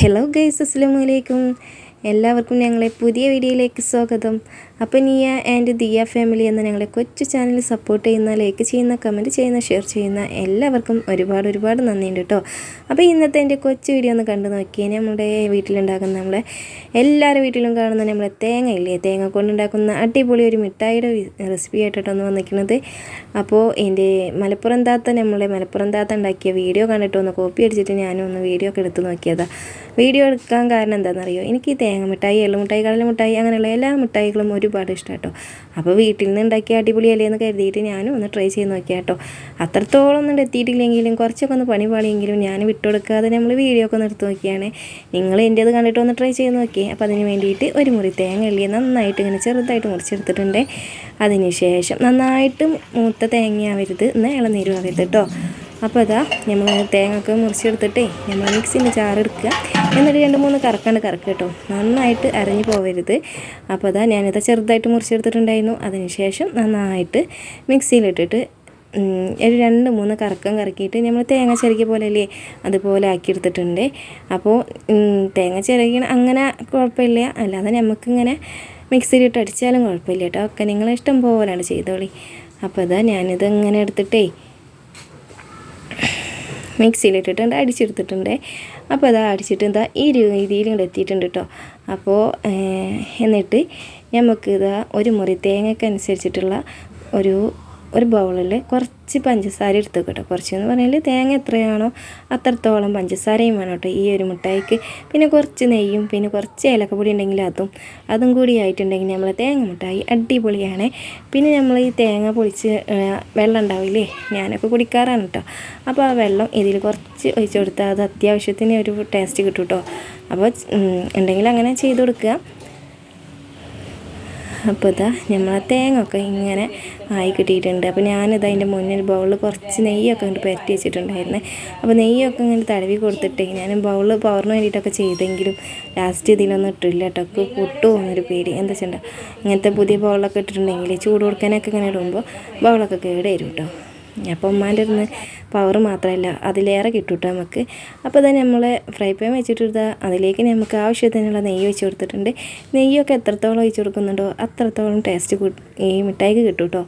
Hello guys അസ്സാം വലൈക്കും എല്ലാവർക്കും ഞങ്ങളെ പുതിയ വീഡിയോയിലേക്ക് സ്വാഗതം. അപ്പോൾ നിയ ആൻഡ് ദിയ ഫാമിലി എന്ന ഞങ്ങളെ കൊച്ചു ചാനൽ സപ്പോർട്ട് ചെയ്യുന്ന ലൈക്ക് ചെയ്യുന്ന കമന്റ് ചെയ്യുന്ന ഷെയർ ചെയ്യുന്ന എല്ലാവർക്കും ഒരുപാട് ഒരുപാട് നന്ദിയുണ്ട് കേട്ടോ അപ്പോൾ ഇന്നത്തെ എന്റെ കൊച്ചു വീഡിയോ ഒന്ന് കണ്ടു നോക്കിയേ. നമ്മുടെ വീട്ടിലുണ്ടാക്കുന്ന നമ്മളെ എല്ലാവരുടെ വീട്ടിലും കാണുന്ന നമ്മളെ തേങ്ങ ഇല്ലേ തേങ്ങ കൊണ്ടുണ്ടാക്കുന്ന അടിപൊളി ഒരു മിഠായിയുടെ റെസിപ്പി ആയിട്ടാണ് വന്നിരിക്കുന്നത്. അപ്പോൾ എന്റെ മലപ്പുറം താത്ത നമ്മളെ മലപ്പുറം താത്ത ഉണ്ടാക്കിയ വീഡിയോ കണ്ടിട്ട് ഒന്ന് കോപ്പി അടിച്ചിട്ട് ഞാനും ഒന്ന് വീഡിയോ ഒക്കെ എടുത്ത് നോക്കിയതാണ് വീഡിയോ എടുക്കാൻ കാരണം എന്താണെന്നറിയോ? എനിക്ക് ഈ തേങ്ങ മിഠായി എള്ളു മിഠായി കടല മിഠായി അങ്ങനെയുള്ള എല്ലാ മിഠായികളും ഒരുപാട് ഇഷ്ടം കേട്ടോ അപ്പോൾ വീട്ടിൽ നിന്ന് ഉണ്ടാക്കിയ അടിപൊളിയല്ലേ എന്ന് കരുതിയിട്ട് ഞാനും ഒന്ന് ട്രൈ ചെയ്ത് നോക്കിയാൽ കേട്ടോ അത്രത്തോളം ഒന്നും എത്തിയിട്ടില്ലെങ്കിലും കുറച്ചൊക്കെ ഒന്ന് പണി പാളിയെങ്കിലും ഞാൻ വിട്ടുകൊടുക്കാതെ നമ്മൾ വീഡിയോ ഒക്കെ നിർത്തി നോക്കിയാണ്. നിങ്ങൾ എന്റേത് കണ്ടിട്ട് ഒന്ന് ട്രൈ ചെയ്ത് നോക്കിയേ അപ്പോൾ അതിന് വേണ്ടിയിട്ട് ഒരു മുറി തേങ്ങ എള്ളിയ നന്നായിട്ട് ഇങ്ങനെ ചെറുതായിട്ട് മുറിച്ചെടുത്തിട്ടുണ്ട്. അതിന് ശേഷം നന്നായിട്ട് മൂത്ത തേങ്ങയാവരുത്. എന്ന് ഇളനീരും ആവരുത് കേട്ടോ. അപ്പോൾ അതാ നമ്മൾ തേങ്ങയൊക്കെ മുറിച്ചെടുത്തിട്ടേ നമ്മൾ മിക്സിന്റെ ചാറെടുക്കുക എന്നിട്ട് രണ്ട് മൂന്ന് കറക്കാണ്ട് കറക്കുക കേട്ടോ. നന്നായിട്ട് അരഞ്ഞു പോവരുത്. അപ്പോൾ അതാ ഞാനിത് ചെറുതായിട്ട് മുറിച്ചെടുത്തിട്ടുണ്ടായിരുന്നു. അതിനുശേഷം നന്നായിട്ട് മിക്സിയിലിട്ടിട്ട് ഒരു രണ്ട് മൂന്ന് കറക്കം കറക്കിയിട്ട് നമ്മൾ തേങ്ങ ചിരകിയ പോലെ അല്ലേ അതുപോലെ ആക്കിയെടുത്തിട്ടുണ്ട്. അപ്പോൾ തേങ്ങ ചിരകണ അങ്ങനെ കുഴപ്പമില്ല. അല്ലാതെ നമുക്കിങ്ങനെ മിക്സിയിലിട്ട് അടിച്ചാലും കുഴപ്പമില്ല കേട്ടോ. ഒക്കെ നിങ്ങളിഷ്ടം പോലെയാണ് ചെയ്തോളി. അപ്പോൾ അതാ ഞാനിത് ഇങ്ങനെ എടുത്തിട്ടേ മിക്സിയിലിട്ടിട്ടുണ്ട് അടിച്ചെടുത്തിട്ടുണ്ട്. അപ്പോൾ അതാ അടിച്ചിട്ട് എന്താ ഈ രീതിയിൽ ഇങ്ങോട്ട് എത്തിയിട്ടുണ്ട് കേട്ടോ അപ്പോൾ എന്നിട്ട് നമുക്ക് ഇതാ ഒരു മുറി തേങ്ങയ്ക്ക് അനുസരിച്ചിട്ടുള്ള ഒരു ഒരു ബൗളിൽ കുറച്ച് പഞ്ചസാര എടുത്ത് കേട്ടോ കുറച്ച് എന്ന് പറഞ്ഞാൽ തേങ്ങ എത്രയാണോ അത്രത്തോളം പഞ്ചസാരയും വേണം കേട്ടോ ഈ ഒരു മുട്ടായിക്ക്. പിന്നെ കുറച്ച് നെയ്യും പിന്നെ കുറച്ച് ഏലക്കപ്പൊടി ഉണ്ടെങ്കിൽ അതും. അതും കൂടി ആയിട്ടുണ്ടെങ്കിൽ നമ്മൾ തേങ്ങ മുട്ടായി അടിപൊളിയാണ്. പിന്നെ നമ്മൾ ഈ തേങ്ങ പൊളിച്ച് വെള്ളം ഉണ്ടാവില്ലേ? ഞാനൊക്കെ കുടിക്കാറാണ് കേട്ടോ. അപ്പോൾ ആ വെള്ളം ഇതിൽ കുറച്ച് ഒഴിച്ചു കൊടുത്താൽ അത് അത്യാവശ്യത്തിന് ഒരു ടേസ്റ്റ് കിട്ടും കേട്ടോ അപ്പോൾ ഉണ്ടെങ്കിൽ അങ്ങനെ ചെയ്ത് കൊടുക്കുക. അപ്പോൾ ഇതാ നമ്മളെ തേങ്ങ ഒക്കെ ഇങ്ങനെ ആയി കിട്ടിയിട്ടുണ്ട്. അപ്പോൾ ഞാനിത് അതിന്റെ മുന്നിൽ ബൗളിൽ കുറച്ച് നെയ്യൊക്കെ ഇങ്ങോട്ട് പരത്തി വെച്ചിട്ടുണ്ടായിരുന്നു. അപ്പോൾ നെയ്യൊക്കെ ഇങ്ങനെ തടവി കൊടുത്തിട്ട് ഞാൻ ബൗളിൽ പവറിന് വേണ്ടിയിട്ടൊക്കെ ചെയ്തെങ്കിലും ലാസ്റ്റ് ഇതിലൊന്നും ഇട്ടില്ല കേട്ടോ. പൊട്ടു പോകുന്നൊരു പേടി. എന്താ വെച്ചിട്ടുണ്ടോ ഇങ്ങനത്തെ പുതിയ ബൗളൊക്കെ ഇട്ടിട്ടുണ്ടെങ്കിൽ ചൂട് കൊടുക്കാനൊക്കെ ഇങ്ങനെ ഇടുമ്പോൾ ബൗളൊക്കെ കേടായിരുന്നു കേട്ടോ. അപ്പോൾ ഉമ്മാന്റെ ഇരുന്ന് പവർ മാത്രമല്ല അതിലേറെ കിട്ടൂട്ടോ നമുക്ക്. അപ്പോൾ തന്നെ നമ്മൾ ഫ്രൈ പാൻ വെച്ചിട്ട് അതിലേക്ക് നമുക്ക് ആവശ്യത്തിനുള്ള നെയ്യ് വെച്ച് കൊടുത്തിട്ടുണ്ട്. നെയ്യൊക്കെ എത്രത്തോളം ഒഴിച്ച് കൊടുക്കുന്നുണ്ടോ അത്രത്തോളം ടേസ്റ്റ് ഈ മിഠായിക്ക് കിട്ടൂട്ടോ.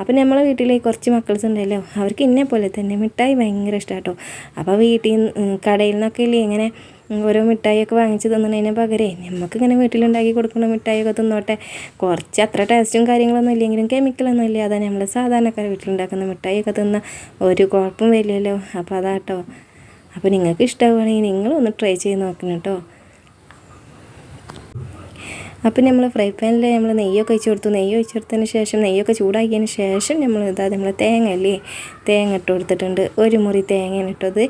അപ്പം നമ്മളെ വീട്ടിൽ കുറച്ച് മക്കൾസ് ഉണ്ടല്ലോ അവർക്ക് ഇന്നെ പോലെ തന്നെ മിഠായി ഭയങ്കര ഇഷ്ടമാണ് കേട്ടോ അപ്പോൾ വീട്ടിൽ നിന്ന് കടയിൽ നിന്നൊക്കെ ഇല്ലേ ഇങ്ങനെ ഓരോ മിഠായിയൊക്കെ വാങ്ങിച്ച് തന്നതിന് പകരേ നമുക്കിങ്ങനെ വീട്ടിലുണ്ടാക്കി കൊടുക്കുന്ന മിഠായിയൊക്കെ തിന്നോട്ടെ. കുറച്ച് അത്ര ടേസ്റ്റും കാര്യങ്ങളൊന്നും ഇല്ലെങ്കിലും കെമിക്കലൊന്നും ഇല്ലാതെ നമ്മൾ സാധാരണക്കാർ വീട്ടിലുണ്ടാക്കുന്ന മിഠായിയൊക്കെ തിന്ന ഒരു കുഴപ്പം വരില്ലല്ലോ. അപ്പോൾ അതാട്ടോ. അപ്പോൾ നിങ്ങൾക്ക് ഇഷ്ടമാവുകയാണെങ്കിൽ നിങ്ങളൊന്ന് ട്രൈ ചെയ്ത് നോക്കണം കേട്ടോ അപ്പം നമ്മൾ ഫ്രൈ പാനിൽ നമ്മൾ നെയ്യൊക്കെ ഒഴിച്ച് കൊടുത്തു. നെയ്യ് ഒഴിച്ച് കൊടുത്തതിന് ശേഷം നെയ്യൊക്കെ ചൂടാക്കിയതിന് ശേഷം നമ്മൾ ഇതാ നമ്മൾ തേങ്ങ അല്ലേ? തേങ്ങ ഇട്ട് കൊടുത്തിട്ടുണ്ട്. ഒരു മുറി തേങ്ങയാണ് ഇട്ടത്.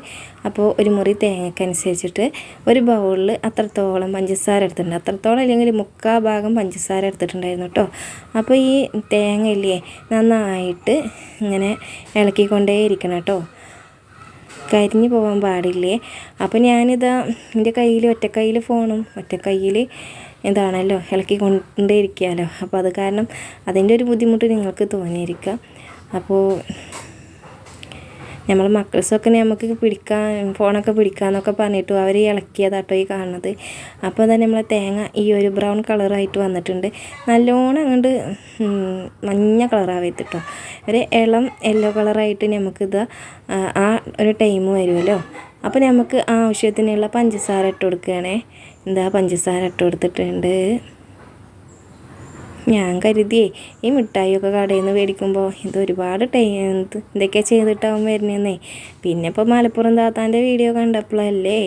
അപ്പോൾ ഒരു മുറി തേങ്ങക്കനുസരിച്ചിട്ട് ഒരു ബൗളിൽ അത്രത്തോളം പഞ്ചസാര എടുത്തിട്ടുണ്ട്. അത്രത്തോളം അല്ലെങ്കിൽ മുക്കാ ഭാഗം പഞ്ചസാര എടുത്തിട്ടുണ്ടായിരുന്നു കേട്ടോ അപ്പോൾ ഈ തേങ്ങ ഇല്ലേ? നന്നായിട്ട് ഇങ്ങനെ ഇളക്കിക്കൊണ്ടേ ഇരിക്കണം കേട്ടോ കരിഞ്ഞു പോകാൻ പാടില്ലേ? അപ്പോൾ ഞാനിതാ എന്റെ കയ്യിൽ ഒറ്റ ഫോണും ഒറ്റ കയ്യിൽ ഇതാണല്ലോ ഇളക്കി കൊണ്ടേ ഇരിക്കാമല്ലോ അപ്പോൾ അത് കാരണം അതിന്റെ ഒരു ബുദ്ധിമുട്ട് നിങ്ങൾക്ക് തോന്നിയിരിക്കാം. അപ്പോൾ നമ്മൾ മക്കൾസൊക്കെ നമുക്ക് പിടിക്കാൻ ഫോണൊക്കെ പിടിക്കാമെന്നൊക്കെ പറഞ്ഞിട്ടു അവർ ഇളക്കിയതാട്ടോ ഈ കാണുന്നത്. അപ്പോൾ തന്നെ നമ്മളെ തേങ്ങ ഈ ഒരു ബ്രൗൺ കളറായിട്ട് വന്നിട്ടുണ്ട്. നല്ലോണം അങ്ങോട്ട് മഞ്ഞ കളറാവരുത് കേട്ടോ ഒരു ഇളം യെല്ലോ കളറായിട്ട് നമുക്കിത് ആ ഒരു ടൈം വരുമല്ലോ അപ്പോൾ നമുക്ക് ആവശ്യത്തിനുള്ള പഞ്ചസാര ഇട്ട് കൊടുക്കുകയാണേ എന്താ പഞ്ചസാര ഇട്ട് കൊടുത്തിട്ടുണ്ട്? ഞാൻ കരുതിയേ ഈ മിഠായിയൊക്കെ കടയിൽ നിന്ന് മേടിക്കുമ്പോൾ ഇത് ഒരുപാട് ടൈം എന്തൊക്കെ ചെയ്തിട്ടാവും വരുന്നതെന്നേ പിന്നെ ഇപ്പോൾ മലപ്പുറം താത്താന്റെ വീഡിയോ കണ്ടപ്പോഴല്ലേ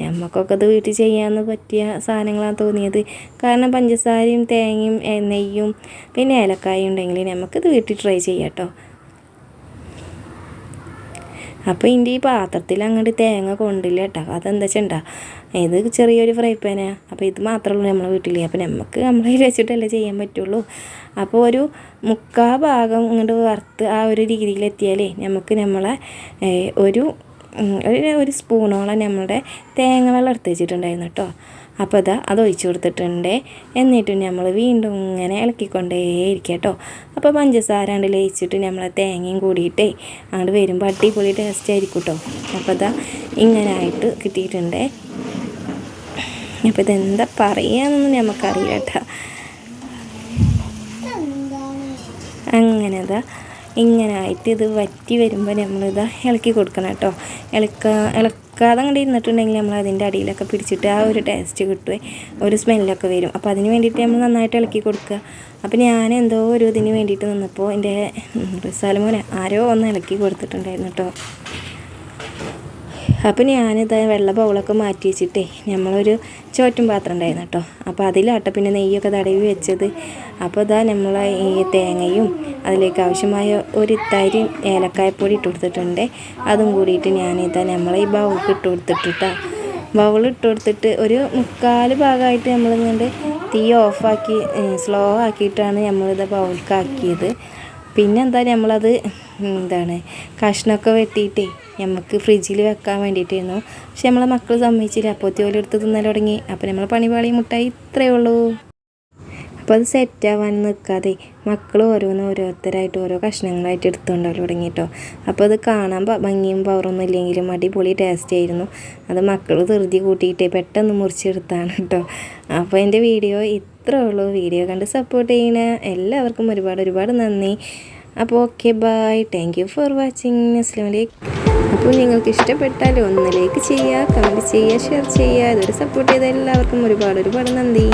നമുക്കൊക്കെ ഇത് വീട്ടിൽ ചെയ്യാമെന്ന് പറ്റിയ സാധനങ്ങളാണ് തോന്നിയത്. കാരണം പഞ്ചസാരയും തേങ്ങയും നെയ്യും പിന്നെ ഏലക്കായും ഉണ്ടെങ്കിൽ നമുക്കിത് വീട്ടിൽ ട്രൈ ചെയ്യാം കേട്ടോ അപ്പോൾ ഇതിന്റെ ഈ പാത്രത്തിൽ അങ്ങോട്ട് തേങ്ങ കൊണ്ടില്ല കേട്ടോ അതെന്താ വെച്ചാ ഇത് ചെറിയൊരു ഫ്രൈ പാനാണ് അപ്പോൾ ഇത് മാത്രമേ ഉള്ളൂ നമ്മളെ വീട്ടിൽ അപ്പോൾ നമുക്ക് നമ്മളെ വെച്ചിട്ടല്ലേ ചെയ്യാൻ പറ്റുള്ളൂ. അപ്പോൾ ഒരു മുക്കാ ഭാഗം ഇങ്ങോട്ട് വറുത്ത് ആ ഒരു രീതിയിലെത്തിയാലേ നമുക്ക് നമ്മളെ ഒരു ഒരു സ്പൂണോളം നമ്മളുടെ തേങ്ങ വെള്ളം എടുത്ത് വെച്ചിട്ടുണ്ടായിരുന്നു കേട്ടോ അപ്പോൾ ഇതാ അത് ഒഴിച്ചു കൊടുത്തിട്ടുണ്ട്. എന്നിട്ട് നമ്മൾ വീണ്ടും ഇങ്ങനെ ഇളക്കിക്കൊണ്ടേ ഇരിക്കുക കേട്ടോ. അപ്പോൾ പഞ്ചസാര കണ്ട് ലയിച്ചിട്ട് നമ്മളെ തേങ്ങയും കൂടിയിട്ടേ അങ്ങോട്ട് വരുമ്പോൾ അടിപൊളി ടേസ്റ്റ് ആയിരിക്കും കേട്ടോ. അപ്പോൾ ഇതാ ഇങ്ങനെ ആയിട്ട് കിട്ടിയിട്ടുണ്ട്. അപ്പോൾ ഇതെന്താ പറയുകയെന്നൊന്നും നമുക്കറിയില്ല കേട്ടോ. അങ്ങനെ ഇതാ ഇങ്ങനെ ആയിട്ട് ഇത് വറ്റി വരുമ്പോൾ നമ്മളിതാ ഇളക്കി കൊടുക്കണം കേട്ടോ. ഇളക്ക ഇളക്കാതെ അങ്ങോട്ട് ഇരുന്നിട്ടുണ്ടെങ്കിൽ നമ്മൾ അതിന്റെ അടിയിലൊക്കെ പിടിച്ചിട്ട് ആ ഒരു ടേസ്റ്റ് കിട്ടുമേ ഒരു സ്മെല്ലൊക്കെ വരും. അപ്പോൾ അതിന് വേണ്ടിയിട്ട് നമ്മൾ നന്നായിട്ട് ഇളക്കി കൊടുക്കുക. അപ്പോൾ ഞാൻ എന്തോ ഒരു ഇതിന് വേണ്ടിയിട്ട് നിന്നപ്പോൾ എന്റെ റിസാലമോനെ ആരോ ഒന്ന് ഇളക്കി കൊടുത്തിട്ടുണ്ടായിരുന്നു കേട്ടോ. അപ്പോൾ ഞാനിത് വെള്ള ബൗളൊക്കെ മാറ്റി വെച്ചിട്ടേ നമ്മളൊരു ചോറ്റും പാത്രം ഉണ്ടായിരുന്നു കേട്ടോ. അപ്പോൾ അതിലാട്ടോ പിന്നെ നെയ്യൊക്കെ തടവി വെച്ചത്. അപ്പോൾ ഇതാ നമ്മൾ ഈ തേങ്ങയും അതിലേക്ക് ആവശ്യമായ ഒരു തരി ഏലക്കായപ്പൊടി ഇട്ട് കൊടുത്തിട്ടുണ്ട്. അതും കൂടിയിട്ട് ഞാനിതാ നമ്മൾ ഈ ബൗൾക്ക് ഇട്ട് കൊടുത്തിട്ടിട്ടാ. ബൗൾ ഇട്ട് കൊടുത്തിട്ട് ഒരു മുക്കാൽ ഭാഗമായിട്ട് നമ്മളിങ്ങോട്ട് തീ ഓഫാക്കി സ്ലോ ആക്കിയിട്ടാണ് നമ്മളിത് ബൗൾക്കാക്കിയത് പിന്നെന്താ നമ്മളത് എന്താണ് കഷ്ണമൊക്കെ വെട്ടിയിട്ടേ നമുക്ക് ഫ്രിഡ്ജിൽ വെക്കാൻ വേണ്ടിയിട്ടായിരുന്നു. പക്ഷെ നമ്മളെ മക്കൾ സമ്മതിച്ചില്ല. അപ്പോൾ എടുത്ത് തിന്നൽ തുടങ്ങി. അപ്പോൾ നമ്മളെ പണിപാളി മുട്ടായി ഇത്രയേ ഉള്ളൂ. അപ്പോൾ അത് സെറ്റാവാൻ നിൽക്കാതെ മക്കൾ ഓരോന്ന് ഓരോരുത്തരായിട്ട് ഓരോ കഷ്ണങ്ങളായിട്ട് എടുത്തുകൊണ്ടാണ് തുടങ്ങി കേട്ടോ അപ്പോൾ അത് കാണാൻ ഭംഗിയും പവറൊന്നും ഇല്ലെങ്കിലും അടിപൊളി ടേസ്റ്റ് ആയിരുന്നു. അത് മക്കൾ ധൃതി കൂട്ടിയിട്ട് പെട്ടെന്ന് മുറിച്ചെടുത്താണ് കേട്ടോ അപ്പോൾ എന്റെ വീഡിയോ ഇത്രേ ഉള്ളൂ. വീഡിയോ കണ്ട് സപ്പോർട്ട് ചെയ്യുന്ന എല്ലാവർക്കും ഒരുപാട് ഒരുപാട് നന്ദി. അപ്പോൾ okay bye thank you for watching അസ്ലാം വലൈക്കും അപ്പോൾ നിങ്ങൾക്ക് ഇഷ്ടപ്പെട്ടാൽ ഒന്ന് ലൈക്ക് ചെയ്യുക കമന്റ് ചെയ്യുക ഷെയർ ചെയ്യുക. ഇതൊരു സപ്പോർട്ട് ചെയ്ത എല്ലാവർക്കും ഒരുപാട് ഒരുപാട് നന്ദി.